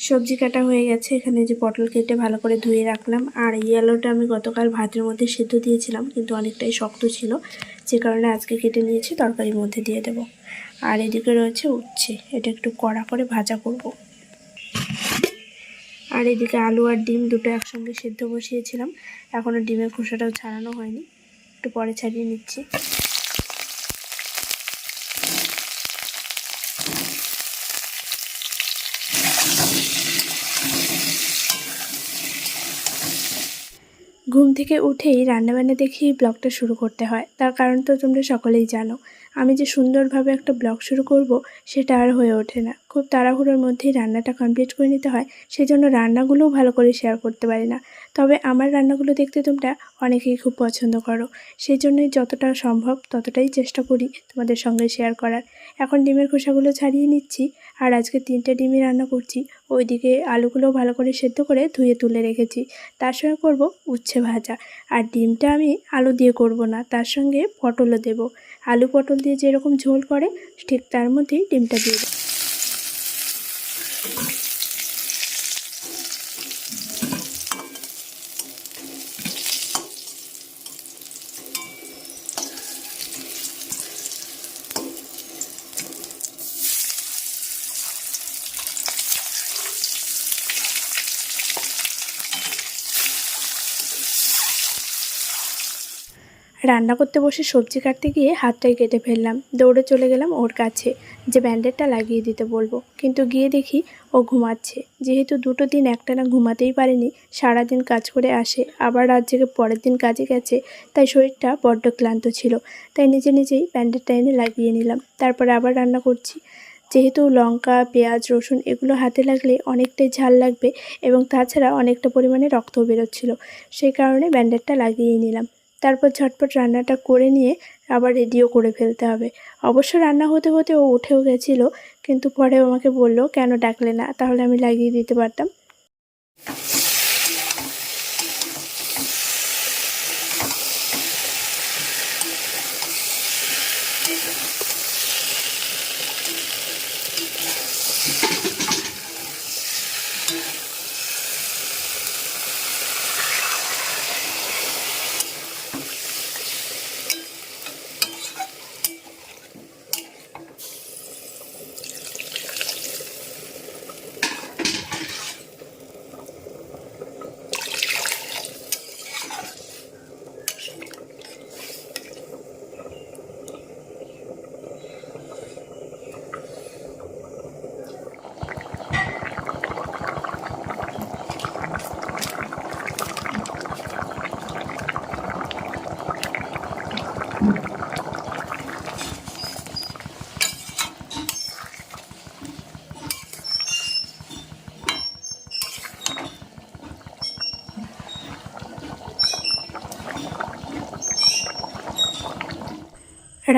সবজি কাটা হয়ে গেছে। এখানে যে পটল কেটে ভালো করে ধুয়ে রাখলাম। আর এই আমি গতকাল ভাতের মধ্যে সেদ্ধ দিয়েছিলাম, কিন্তু অনেকটাই শক্ত ছিল। যে কারণে আজকে কেটে নিয়েছি, তরকারির মধ্যে দিয়ে দেব। আর এদিকে রয়েছে উচ্ছে। এটা একটু কড়া করে ভাজা করব। আর এদিকে আলু আর ডিম দুটো একসঙ্গে সেদ্ধ বসিয়েছিলাম। এখনও ডিমের খোসাটাও ছাড়ানো হয়নি। একটু পরে ছাড়িয়ে নিচ্ছি। ঘুম থেকে উঠেই রান্নাবান্না দেখেই ব্লগটা শুরু করতে হয়। তার কারণ তো তোমরা সকলেই জানো। আমি যে সুন্দরভাবে একটা ব্লগ শুরু করব, সেটা আর হয়ে ওঠে না। খুব তাড়াহুড়োর মধ্যেই রান্নাটা কমপ্লিট করে নিতে হয়। সেই জন্য রান্নাগুলোও ভালো করে শেয়ার করতে পারি না। তবে আমার রান্নাগুলো দেখতে তোমরা অনেকেই খুব পছন্দ করো। সেই জন্যই যতটা সম্ভব ততটাই চেষ্টা করি তোমাদের সঙ্গে শেয়ার করার। এখন ডিমের খোসাগুলো ছাড়িয়ে নিচ্ছি আর আজকে তিনটে ডিমই রান্না করছি। ওইদিকে আলুগুলো ভালো করে সেদ্ধ করে ধুয়ে তুলে রেখেছি। তার সঙ্গে করব উচ্ছে ভাজা। আর ডিমটা আমি আলু দিয়ে করব না, তার সঙ্গে পটলও দেব। আলু পটল দিয়ে যেরকম ঝোল করে ঠিক তার মধ্যেই ডিমটা দিয়ে দেবো। রান্না করতে বসে সবজি কাটতে গিয়ে হাতটাই কেটে ফেললাম। দৌড়ে চলে গেলাম ওর কাছে, যে ব্যান্ডেডটা লাগিয়ে দিতে বলব। কিন্তু গিয়ে দেখি ও ঘুমাচ্ছে। যেহেতু দুটো দিন একটানা ঘুমাতেই পারেনি, সারাদিন কাজ করে আসে। আবার রাত জেগে পরের দিন কাজে গেছে, তাই শরীরটা বড্ড ক্লান্ত ছিল। তাই নিজে নিজেই ব্যান্ডেডটা এনে লাগিয়ে নিলাম। তারপরে আবার রান্না করছি। যেহেতু লঙ্কা, পেঁয়াজ, রসুন এগুলো হাতে লাগলে অনেকটাই ঝাল লাগবে এবং তাছাড়া অনেকটা পরিমাণে রক্তও বেরোচ্ছিল। সেই কারণে ব্যান্ডেডটা লাগিয়ে নিলাম। তারপর ঝটপট রান্নাটা করে নিয়ে আবার রেডিও করে ফেলতে হবে। অবশ্য রান্না হতে হতে ও উঠেও গেছিল, কিন্তু পরে আমাকে বলল, কেন ডাকলে না? তাহলে আমি লাগিয়ে দিতে পারতাম।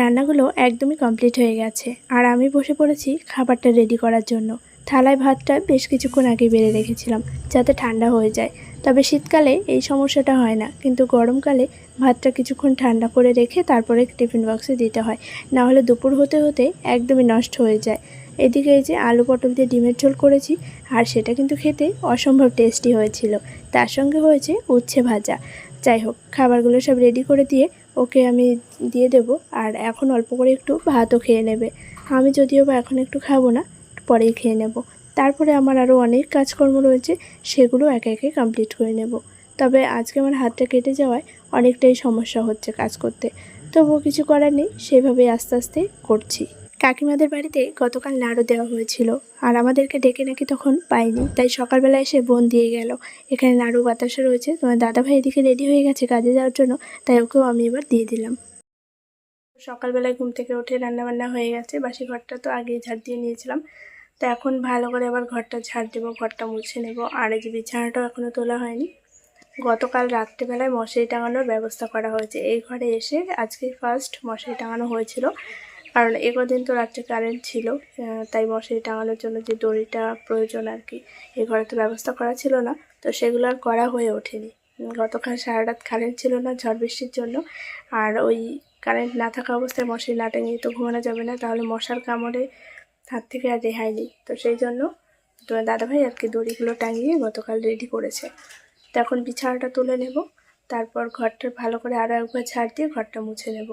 রান্নাগুলো একদমই কমপ্লিট হয়ে গেছে। আর আমি বসে পড়েছি খাবারটা রেডি করার জন্য। থালায় ভাতটা বেশ কিছুক্ষণ আগে বেড়ে রেখেছিলাম, যাতে ঠান্ডা হয়ে যায়। তবে শীতকালে এই সমস্যাটা হয় না, কিন্তু গরমকালে ভাতটা কিছুক্ষণ ঠান্ডা করে রেখে তারপরে টিফিন বক্সে দিতে হয়। না হলে দুপুর হতে হতে একদমই নষ্ট হয়ে যায়। এদিকে এই যে আলু পটল দিয়ে ডিমের ঝোল করেছি, আর সেটা কিন্তু খেতে অসম্ভব টেস্টি হয়েছিল। তার সঙ্গে হয়েছে উচ্ছে ভাজা। যাই হোক, খাবারগুলো সব রেডি করে দিয়ে ওকে আমি দিয়ে দেব আর এখন অল্প করে একটু ভাতও খেয়ে নেবে। আমি যদিও বা এখন একটু খাব না, পরেই খেয়ে নেব। তারপরে আমার আরও অনেক কাজকর্ম রয়েছে, সেগুলো একে একে কমপ্লিট করে নেব। তবে আজকে আমার হাতটা কেটে যাওয়ায় অনেকটাই সমস্যা হচ্ছে কাজ করতে। তবুও কিছু করার নেই, সেভাবেই আস্তে আস্তে করছি। কাকিমাদের বাড়িতে গতকাল নাড়ু দেওয়া হয়েছিল। আর আমাদেরকে ডেকে নাকি তখন পাইনি তাই সকালবেলা এসে বোন দিয়ে গেল। এখানে নাড়ু বাতাসা রয়েছে। তোমার দাদাভাই এদিকে রেডি হয়ে গেছে কাজে যাওয়ার জন্য। তাই ওকেও আমি এবার দিয়ে দিলাম। সকালবেলায় ঘুম থেকে উঠে রান্নাবান্না হয়ে গেছে। বাসি ঘরটা তো আগেই ঝাড় দিয়ে নিয়েছিলাম। তো এখন ভালো করে আবার ঘরটা ঝাড় দেবো, ঘরটা মুছে নেব। আর এই যে বিছানাটাও এখনও তোলা হয়নি। গতকাল রাত্রেবেলায় মশারি টাঙানোর ব্যবস্থা করা হয়েছে। এই ঘরে এসে আজকে ফার্স্ট মশারি টাঙানো হয়েছিল। কারণ একদিন তো রাত্রে কারেন্ট ছিল তাই মশারি টাঙানোর জন্য যে দড়িটা প্রয়োজন আর কি, এ ঘরে তো ব্যবস্থা করা ছিল না, তো সেগুলো আর করা হয়ে ওঠেনি। গতকাল সারা রাত কারেন্ট ছিল না, ঝড় বৃষ্টির জন্য, আর ওই কারেন্ট না থাকা অবস্থায় মশারি না টাঙিয়ে তো ঘুমানো যাবে না, তাহলে মশার কামড়ে হাত থেকে আর রেহাই নেই। তো সেই জন্য তোমার দাদাভাই আর কি দড়িগুলো টাঙিয়ে গতকাল রেডি করেছে। তো এখন বিছানাটা তুলে নেব তারপর ঘরটা ভালো করে আরও একবার ঝাড় দিয়ে ঘরটা মুছে নেব।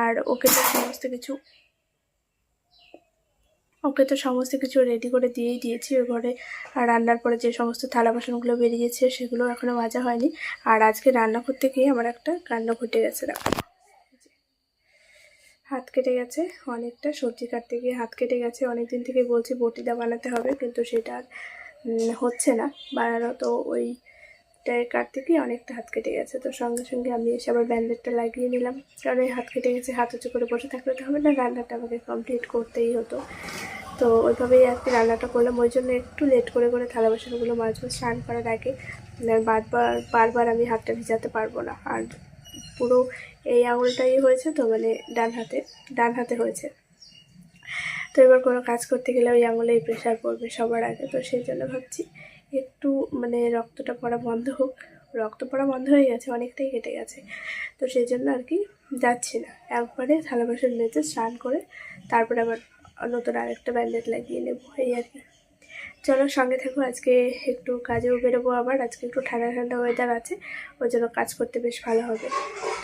আর ওকে তো সমস্ত কিছু ওকে তো সমস্ত কিছু রেডি করে দিয়েই দিয়েছি ওই ঘরে। আর রান্নার পরে যে সমস্ত থালা বাসনগুলো বেরিয়েছে সেগুলো এখনও মাজা হয়নি। আর আজকে রান্না করতে গিয়ে আমার একটা কাণ্ড ঘটে গেছে, দেখো। হাত কেটে গেছে অনেকটা, সবজি কাটতে গিয়ে হাত কেটে গেছে। অনেক দিন থেকে বলছি বটিটা বানাতে হবে, কিন্তু সেটা হচ্ছে না। বানানো তো ওইটাই কাটতে গিয়ে অনেকটা হাত কেটে গেছে। তো সঙ্গে সঙ্গে আমি এসে আবার ব্যান্ডেডটা লাগিয়ে নিলাম। কারণ হাত কেটে গেছে, হাত উঁচু করে বসে থাকলে তো হবে না, রান্নাটা আমাকে কমপ্লিট করতেই হতো। তো ওইভাবেই আর কি রান্নাটা করলাম। ওই জন্য একটু লেট করে করে থালা বাসনগুলো মাজবো স্নান করার আগে বারবার বারবার আমি হাতটা ভিজাতে পারব না। আর পুরো এই আঙুলটাই হয়েছে তো মানে ডান হাতে ডান হাতে হয়েছে। তো এবার কোনো কাজ করতে গেলে ওই আঙুলে প্রেশার পড়বে সবার আগে। তো সেই জন্য ভাবছি একটু মানে রক্তটা পড়া বন্ধ হোক, রক্ত পড়া বন্ধ হয়ে গেছে, অনেকটাই কেটে গেছে। তো সেই জন্য আর কি যাচ্ছি না। একবারে থালা বাসন মেজে স্নান করে তারপরে আবার নতুন আরেকটা ব্যান্ডেড লাগিয়ে নেব, এই আর কি। চলো সঙ্গে থাকো, আজকে একটু কাজেও বেরোবো আবার, আজকে একটু ঠান্ডা ঠান্ডা ওয়েদার আছে, ওই জন্য কাজ করতে বেশ ভালো হবে।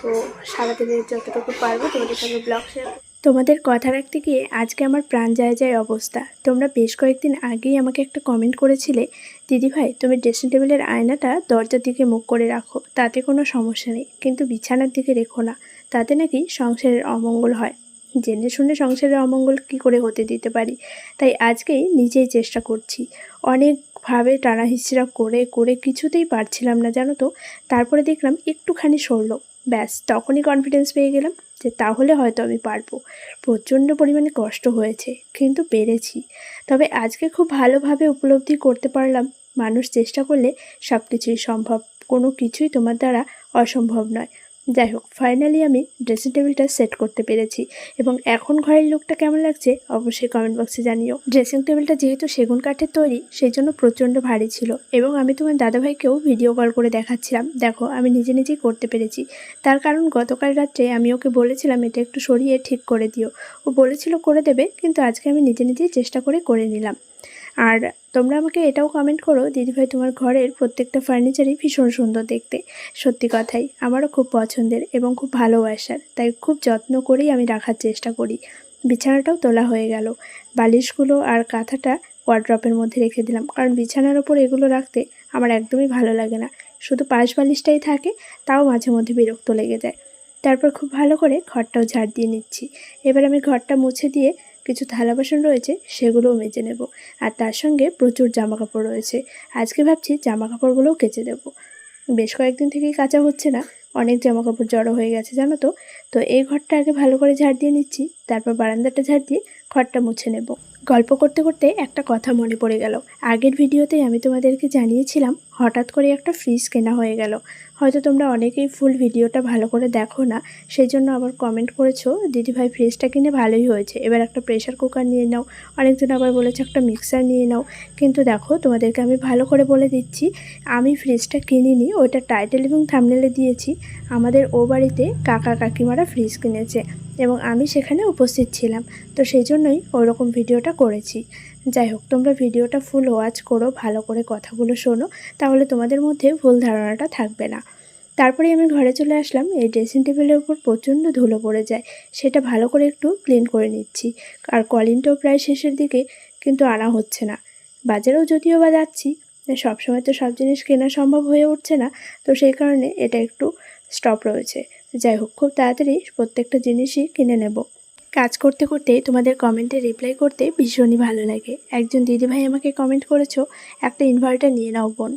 তো সারাদিনের যতটুকু পারব তোমাদের সঙ্গে ব্লগ শেয়ার তোমাদের কথা রাখতে গিয়ে আজকে আমার প্রাণ যায় যায় অবস্থা। তোমরা বেশ কয়েকদিন আগেই আমাকে একটা কমেন্ট করেছিলে দিদিভাই তুমি ড্রেসিং টেবিলের আয়নাটা দরজার দিকে মুখ করে রাখো, তাতে কোনো সমস্যা নেই, কিন্তু বিছানার দিকে রেখো না, তাতে নাকি সংসারের অমঙ্গল হয়। জেনে শুনে সংসারের অমঙ্গল কি করে হতে দিতে পারি? তাই আজকেই নিজেই চেষ্টা করছি। অনেকভাবে টানা হিচড়া করে করে কিছুতেই পারছিলাম না, জানো তো? তারপরে দেখলাম একটুখানি সরলো। ব্যাস, তখনই কনফিডেন্স পেয়ে গেলাম। যে তাহলে হয়তো আমি পারব। প্রচণ্ড পরিমাণে কষ্ট হয়েছে, কিন্তু পেরেছি। তবে আজকে খুব ভালোভাবে উপলব্ধি করতে পারলাম, মানুষ চেষ্টা করলে সব কিছুই সম্ভব। কোনো কিছুই তোমার দ্বারা অসম্ভব নয়। যাই হোক ফাইনালি আমি ড্রেসিং টেবিলটা সেট করতে পেরেছি এবং এখন ঘরের লুকটা কেমন লাগছে অবশ্যই কমেন্ট বক্সে জানিও। ড্রেসিং টেবিলটা যেহেতু সেগুন কাঠের তৈরি সেই জন্য প্রচণ্ড ভারী ছিল এবং আমি তোমার দাদাভাইকেও ভিডিও কল করে দেখাচ্ছিলাম। দেখো, আমি নিজে নিজেই করতে পেরেছি। তার কারণ গতকাল রাত্রে আমি ওকে বলেছিলাম এটা একটু সরিয়ে ঠিক করে দিও। ও বলেছিল করে দেবে, কিন্তু আজকে আমি নিজে নিজেই চেষ্টা করে করে নিলাম। আর তোমরা আমাকে এটাও কমেন্ট করো, দিদিভাই তোমার ঘরের প্রত্যেকটা ফার্নিচারই ভীষণ সুন্দর দেখতে। সত্যি কথাই, আমারও খুব পছন্দের এবং খুব ভালোবাসার, তাই খুব যত্ন করেই আমি রাখার চেষ্টা করি। বিছানাটাও তোলা হয়ে গেল। বালিশগুলো আর কাঁথাটা ওয়ার্ড্রপের মধ্যে রেখে দিলাম, কারণ বিছানার ওপর এগুলো রাখতে আমার একদমই ভালো লাগে না। শুধু পাশ বালিশটাই থাকে, তাও মাঝে মধ্যে বিরক্ত লেগে যায়। তারপর খুব ভালো করে ঘরটাও ঝাড় দিয়ে নিচ্ছি। এবার আমি ঘরটা মুছে দিয়ে কিছু থালা বাসন রয়েছে, সেগুলোও মেজে নেব। আর তার সঙ্গে প্রচুর জামা কাপড় রয়েছে। আজকে ভাবছি জামা কাপড়গুলোও কেচে দেব। বেশ কয়েকদিন থেকেই কাঁচা হচ্ছে না, অনেক জামা কাপড় জড়ো হয়ে গেছে, জানো তো? তো এই ঘরটা আগে ভালো করে ঝাড় দিয়ে নিচ্ছি, তারপর বারান্দাটা ঝাড় দিয়ে ঘরটা মুছে নেব। গল্প করতে করতে একটা কথা মনে পড়ে গেল। আগের ভিডিওতেই আমি তোমাদেরকে জানিয়েছিলাম, হঠাৎ করে একটা ফ্রিজ কেনা হয়ে গেল। হয়তো তোমরা অনেকেই ফুল ভিডিওটা ভালো করে দেখো না সেই জন্য আবার কমেন্ট করেছ, দিদিভাই, ফ্রিজটা কিনে ভালোই হয়েছে। এবার একটা প্রেশার কুকার নিয়ে নাও। অনেকজন আবার বলেছে, একটা মিক্সার নিয়ে নাও। কিন্তু দেখো, তোমাদেরকে আমি ভালো করে বলে দিচ্ছি, আমি ফ্রিজটা কিনিনি, ওইটা টাইটেল এবং থামনেলে দিয়েছি। আমাদের ও বাড়িতে কাকা কাকিমারা ফ্রিজ কিনেছে। এবং আমি সেখানে উপস্থিত ছিলাম। তো সেই জন্যই ওইরকম ভিডিওটা করেছি। যাই হোক, তোমরা ভিডিওটা ফুল ওয়াচ করো, ভালো করে কথাগুলো শোনো, তাহলে তোমাদের মধ্যে ভুল ধারণাটা থাকবে না। তারপরে আমি ঘরে চলে আসলাম। এই ড্রেসিং টেবিলের উপর প্রচণ্ড ধুলো পড়ে যায়। সেটা ভালো করে একটু ক্লিন করে নিচ্ছি। আর কলিনটাও প্রায় শেষের দিকে, কিন্তু আনা হচ্ছে না। বাজারেও যদিও বা যাচ্ছি, সবসময় তো সব জিনিস কেনা সম্ভব হয়ে উঠছে না। তো সেই কারণে এটা একটু স্টপ রয়েছে। যাই হোক, খুব তাড়াতাড়ি প্রত্যেকটা জিনিসই কিনে নেব। কাজ করতে করতে তোমাদের কমেন্টে রিপ্লাই করতে ভীষণই ভালো লাগে। একজন দিদিভাই আমাকে কমেন্ট করেছ, একটা ইনভার্টার নিয়ে নাও বোন।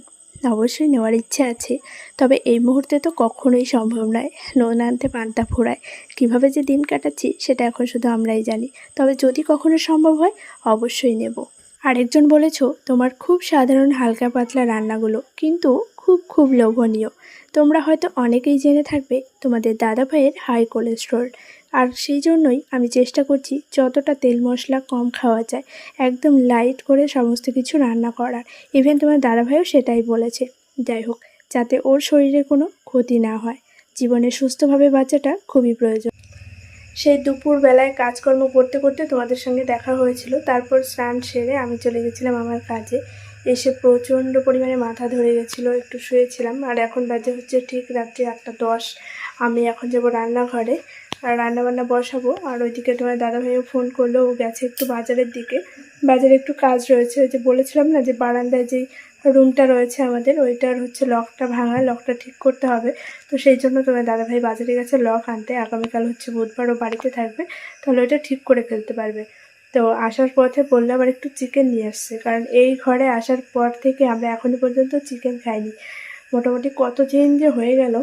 অবশ্যই নেওয়ার ইচ্ছে আছে, তবে এই মুহূর্তে তো কখনোই সম্ভব নয় নুন আনতে পান্তা ফোড়ায় কীভাবে যে দিন কাটাচ্ছি সেটা এখন শুধু আমরাই জানি, তবে যদি কখনো সম্ভব হয় অবশ্যই নেব। আরেকজন বলেছ, তোমার খুব সাধারণ হালকা পাতলা রান্নাগুলো, কিন্তু খুব খুব লোভনীয়। তোমরা হয়তো অনেকেই জেনে থাকবে তোমাদের দাদা ভাইয়ের হাই কোলেস্ট্রল। আর সেই জন্যই আমি চেষ্টা করছি যতটা তেল মশলা কম খাওয়া যায়, একদম লাইট করে সমস্ত কিছু রান্না করার। ইভেন তোমার দাদাভাইও সেটাই বলেছে। যাই হোক, যাতে ওর শরীরে কোনো ক্ষতি না হয়। জীবনে সুস্থভাবে বাঁচাটা খুবই প্রয়োজন। সেই দুপুর বেলায় কাজকর্ম করতে করতে তোমাদের সঙ্গে দেখা হয়েছিল। তারপর স্নান সেরে আমি চলে গেছিলাম আমার কাজে। এসে প্রচণ্ড পরিমাণে মাথা ধরে গেছিল, একটু শুয়েছিলাম। আর এখন বাজে হচ্ছে ঠিক রাত্রি আটটা দশ। আমি এখন যাব রান্নাঘরে, আর রান্নাবান্না বসাবো। আর ওইদিকে তোমার দাদাভাইও ফোন করল, ও গেছে একটু বাজারের দিকে। বাজারে একটু কাজ রয়েছে, ওই যে বলেছিলাম না যে বারান্দায় যেই রুমটা রয়েছে আমাদের, ওইটার হচ্ছে লকটা ভাঙা, লকটা ঠিক করতে হবে। তো সেই জন্য তোমার দাদাভাই বাজারে গেছে লক আনতে। আগামীকাল হচ্ছে বুধবার ও বাড়িতে থাকবে, তাহলে ওইটা ঠিক করে ফেলতে পারবে। তো আসার পথে বললে আবার একটু চিকেন নিয়ে আসছে। কারণ এই ঘরে আসার পর থেকে আমরা এখনও পর্যন্ত চিকেন খাইনি। মোটামুটি কত দিন যে হয়ে গেল,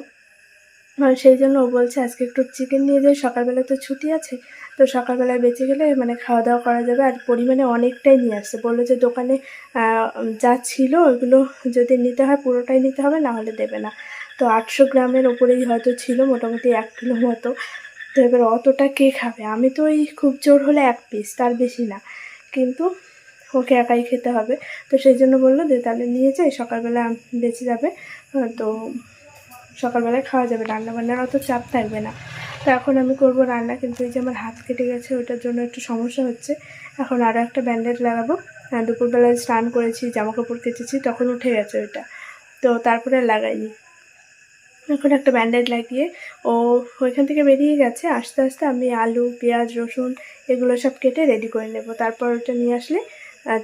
আর সেই জন্য ও বলছে, আজকে একটু চিকেন নিয়ে যাই, সকালবেলা তো ছুটি আছে। তো সকালবেলায় বেঁচে গেলে মানে খাওয়া দাওয়া করা যাবে, আর পরিমাণে অনেকটাই নিয়ে আসছে। বলল যে দোকানে যা ছিল ওইগুলো যদি নিতে হয়, পুরোটাই নিতে হবে, না হলে দেবে না। তো আটশো গ্রামের ওপরেই হয়তো ছিল, মোটামুটি এক কিলো মতো। তো এবার অতটা কে খাবে? আমি তো ওই খুব জোর হলে এক পিস তার বেশি না। কিন্তু ওকে একাই খেতে হবে। তো সেই জন্য বলল যে, তাহলে নিয়ে যাই, সকালবেলা বেঁচে যাবে, তো সকালবেলায় খাওয়া যাবে রান্না বান্নার অত চাপ থাকবে না। তো এখন আমি করব রান্না, কিন্তু এই যে আমার হাত কেটে গেছে, ওটার জন্য একটু সমস্যা হচ্ছে। এখন আরও একটা ব্যান্ডেজ লাগাবো। দুপুরবেলায় স্নান করেছি জামা কাপড় কেচেছি, তখন উঠে গেছে ওইটা। তো তারপরে লাগাইনি। এখন একটা ব্যান্ডেজ লাগিয়ে ও ওইখান থেকে বেরিয়ে গেছে। আস্তে আস্তে আমি আলু, পেঁয়াজ, রসুন এগুলো সব কেটে রেডি করে নেব। তারপর ওটা নিয়ে আসলে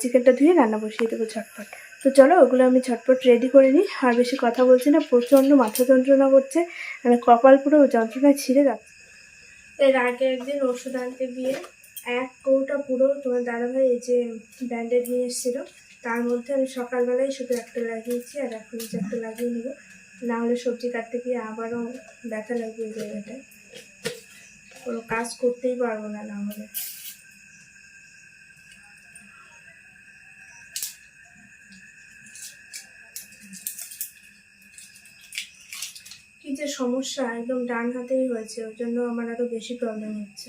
চিকেনটা ধুয়ে রান্না বসিয়ে দেবো ঝটপট। তো চলো ওগুলো আমি ঝটপট রেডি করে নিই। আর বেশি কথা বলছি না, প্রচণ্ড মাথা যন্ত্রণা করছে। মানে কপাল পুরো যন্ত্রণায় ছিঁড়ে যাচ্ছে। এর আগে একদিন ওষুধ আনতে গিয়ে এক কৌটা পুরো তোমার দাদাভাই এই যে ব্যান্ডেড নিয়ে এসেছিল, তার মধ্যে আমি সকালবেলায় শুধু একটা লাগিয়েছি আর এখন যে একটা লাগিয়ে নেব। না হলে সবজি কাটতে গিয়ে আবারও ব্যথা লাগবে এই জায়গাটায় কোনো কাজ করতেই পারব না না হলে। কি যে সমস্যা, একদম ডান হাতেই হয়েছে, ওর জন্য আমার আরও বেশি প্রবলেম হচ্ছে।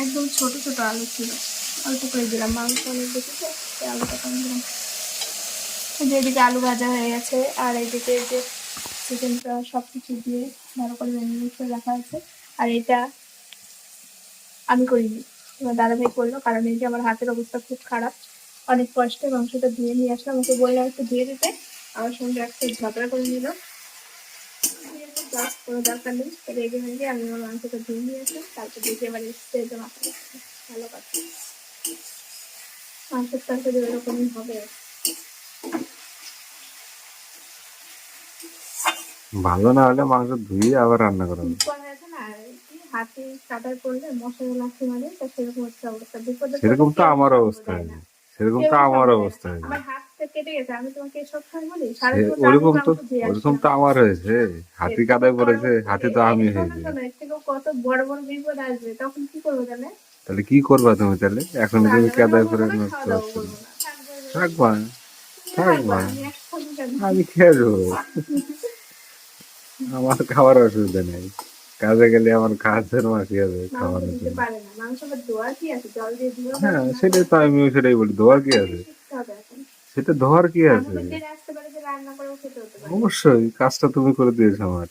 একদম ছোট ছোট আলু ছিল। অল্প করে দিলাম। মাংস অনেক বেশি তো আলুটা কম দিলাম। এই যে এদিকে আলু ভাজা হয়ে গেছে, আর এইদিকে যে চিকেনটা সব কিছু দিয়ে ভালো করে ম্যারিনেট করে রাখা আছে আর এটা আমি করিনি, আমার দাদাভাই করল, কারণ এই যে আমার হাতের অবস্থা খুব খারাপ। অনেক কষ্টে মাংসটা ধুয়ে নিয়ে আসলাম, ওকে বললাম একটু ধুয়ে দিতে। আমার সঙ্গে একটা ঝগড়া করে নিল। জাস্ট কোনো দরকার নেই রেগে মেগে আমি আমার মাংসটা ধুয়ে নিয়ে আসলাম তারপর দেখে এবার মাথা ভালো কথা মাংসের তরকারি ওরকমই হবে ভালো না হলে মাংস ধুয়ে আবার রান্না করা হবে। না হাতে কাটার করলে মশলা লাঠি মারে তা সেরকম হচ্ছে অবস্থা সেরকম তো আমার অবস্থা। সেরকম তো আমার অবস্থা তো ওরকম তো ওরকম তো আমার হয়েছে হাতি কাদায় পড়েছে হাতি তো আমি হয়েছে কত বড় বড় বিপদ আসবে তখন কি করব জানে তাহলে কি করবা তুমি তাহলে? এখন তুমি কাদায় পড়ে নষ্ট হচ্ছে। থাকব। থাকবা। আমি খেয়ে আমার খাওয়ার অসুবিধা নেই। কাজে গেলে আমার কাজের মাসি আছে খাওয়ানোর জন্য। পারে না মাংস আবার ধোয়ার কি আছে? জল দিয়ে ধুয়ে হ্যাঁ সেটাই তো আমিও সেটাই বলি ধোয়ার কি আছে? সেটা ধোয়ার কি আছে? আমাদের দিনে আসতে পারে যে রান্না করেও খেতে হতে পারে। অবশ্যই কাজটা তুমি করে দিয়েছ আমার।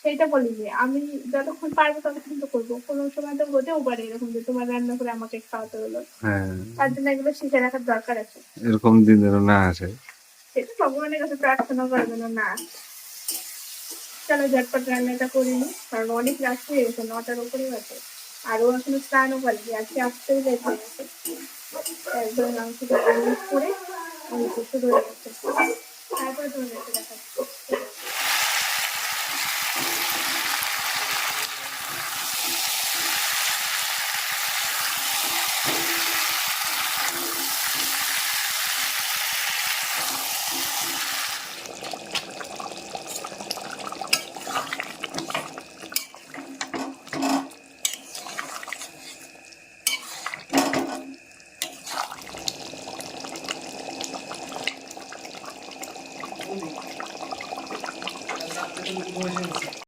সেটা বলি যে আমি যতক্ষণ পারব ততক্ষণ তো করব। কোনো সময় তো হতেও পারে এরকম যে তোমার রান্না করে আমাকে খাওয়াতে হলো। হ্যাঁ। তার জন্য এগুলো শিখে রাখার দরকার আছে। এরকম দিন যেন না আসে। সেটা ভগবানের কাছে প্রার্থনা করার জন্য না। চলো ঝটপট রান্নাটা করে নিই, কারণ অনেক রাত হয়ে গেছে নটার উপরে আছে আরও এখনও স্নানও করেনি, আজকে আসতেও লেট হয়ে গেছে। একদম মাংসটা করে শুরু হয়ে গেছে তারপরে তোমাদেরকে দেখাচ্ছি।